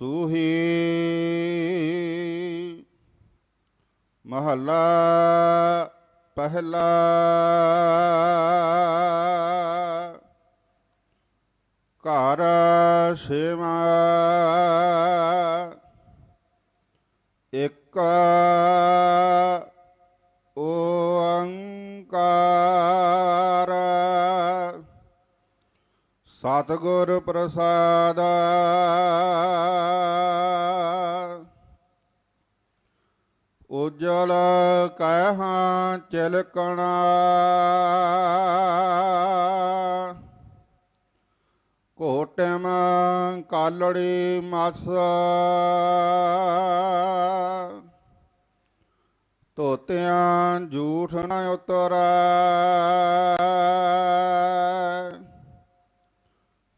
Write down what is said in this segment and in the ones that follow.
ਸੂਹੀ ਮਹੱਲਾ ਪਹਿਲਾ। ਘਰ ਛੇਵਾਂ ਇੱਕ ਸਤਿਗੁਰ ਪ੍ਰਸਾਦ। ਉਜਲ ਕਹਿਹਾਂ ਚਿਲਕਣਾ। ਕੋਟਮ ਕਾਲੜੀ ਮਸ। ਤੋਤਿਆਂ ਝੂਠ ਨ ਉਤਰੈ।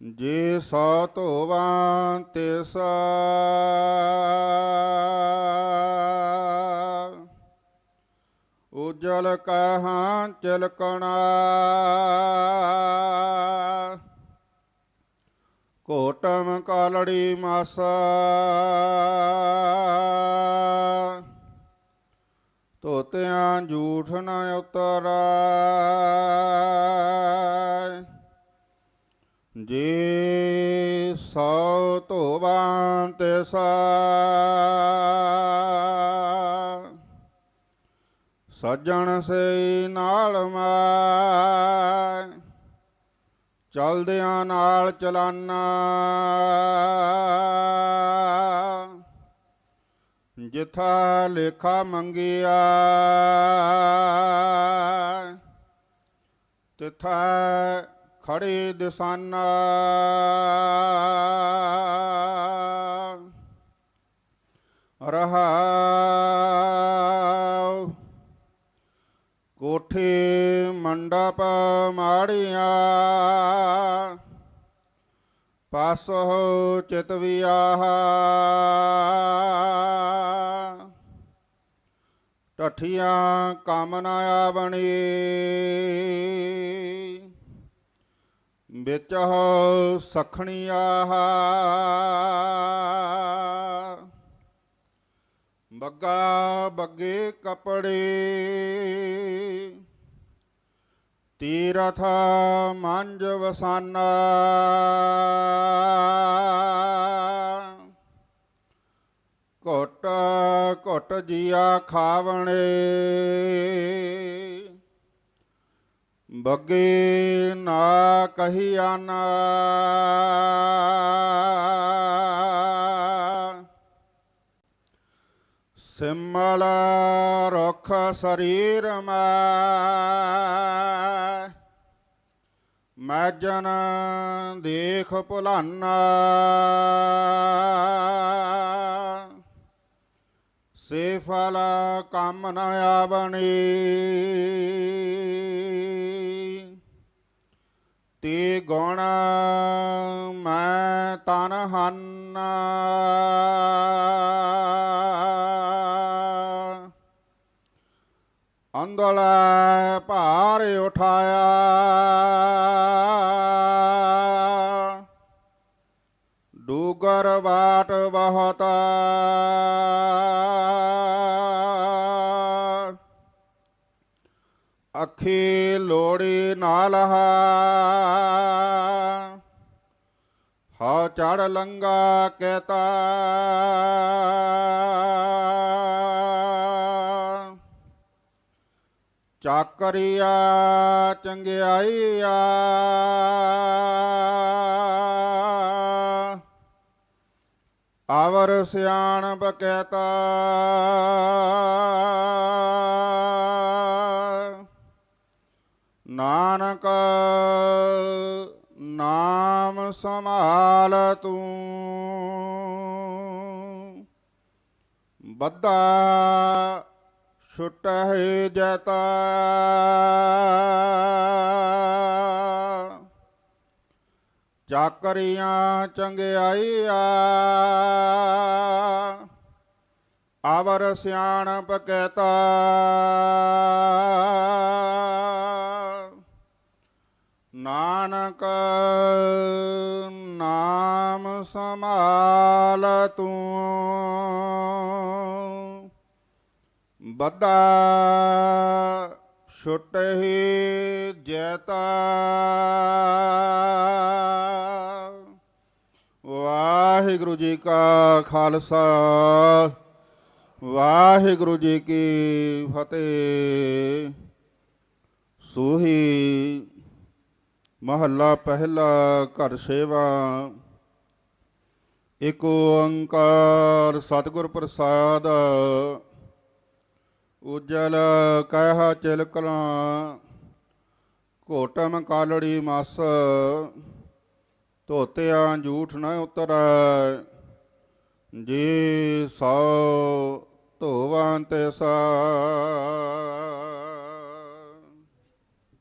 ਜੇ ਸੋ ਧੋਵਾਂ ਤਿਸ ਉਜਲ ਕਹਾਂ ਚਲਕਣਾ ਕੋਟਮ ਕਾਲੜੀ ਮਾਸ ਤੋਤਿਆਂ ਝੂਠ ਨ ਉਤਰੈ ਜੇ ਸੋ ਧੋਵਾਂ ਤਿਸ ਸੱਜਣ ਸੇ ਨਾਲ ਮੈਂ ਚਲਦਿਆਂ ਨਾਲ ਚਲਾਨਾ। ਜਿਥਾ ਲੇਖਾ ਮੰਗਿਆ, ਤਿਥਾ ਖੜੇ ਦਿਸਾਨਾ। ਰਹਾ ਕੋਠੇ ਮੰਡਪ ਮਾੜੀਆਂ। ਪਾਸੋ ਚਿਤ ਵਿਆਹ। ਟਠੀਆਂ ਕੰਮ ਆਵਣੀ। ਵਿੱਚ ਹੋ ਸਖਣੀ ਆਹ। ਬੱਗਾ ਬੱਗੇ ਕਪੜੇ ਤੀਰਥ ਮੰਜ ਵਸਾਨਾ। ਘਟ ਘਟ ਜੀਆ ਖਾਵਣੇ। ਬੱਗੇ ਨਾ ਕਹੀਆ ਨਾ। ਸਿਮਲ ਰੁਖ ਸਰੀਰ ਮੈਂ। ਮੈਂ ਜਨ ਦੇਖ ਭੁਲਾਨਾ। ਸੇ ਫਲ ਕੰਮ ਨ ਆਵਣੀ। ਤੇ ਗੁਣ ਮੈਂ ਤਨ ਹਨ। ਅੰਦਲਾ ਭਾਰ ਉਠਾਇਆ। ਡੂਗਰ ਬਾਟ ਬਹੁਤ। ਅੱਖੀ ਲੋੜੀ ਨਾਲ ਹਾ। ਹਾ ਚੜ ਲੰਗਾ ਕਹਤਾ। ਚਾਕਰੀਆ ਚੰਗਿਆਈਆ। ਆਵਰ ਸਿਆਣ ਬਕੈਤਾ ਨਾਨਕ ਨਾਮ ਸੰਭਾਲ ਤੂੰ। ਬੱਦਾ ਛੁਟਹਿ ਜਤਾ। ਚਾਕਰੀਆਂ ਚੰਗਿਆਈਆ। ਆਵਰ ਸਿਆਣਪ ਕਹਤਾ। ਨਾਨਕ ਨਾਮ ਸਮਾਲ ਤੂੰ। ਬੱਦਾ ਛੁਟਹਿ ਜੈਤਾ। ਵਾਹਿਗੁਰੂ ਜੀ ਕਾ ਖਾਲਸਾ, ਵਾਹਿਗੁਰੂ ਜੀ ਕੀ ਫਤਿਹ। ਸੋਹੀ ਮਹੱਲਾ ਪਹਿਲਾ ਘਰ ਸੇਵਾ। ਇਕ ਓੰਕਾਰ ਸਤਿਗੁਰ ਪ੍ਰਸਾਦ, ਉਜਲ ਕਹਿ ਚਿਲਕਲਾਂ ਘੋਟਮ ਕਾਲੜੀ ਮਸ, ਧੋਤਿਆਂ ਝੂਠ ਨਾ ਉਤਰੈ, ਜੀ ਸੋ ਧੋਵਾਂ ਤੇ ਸਾ।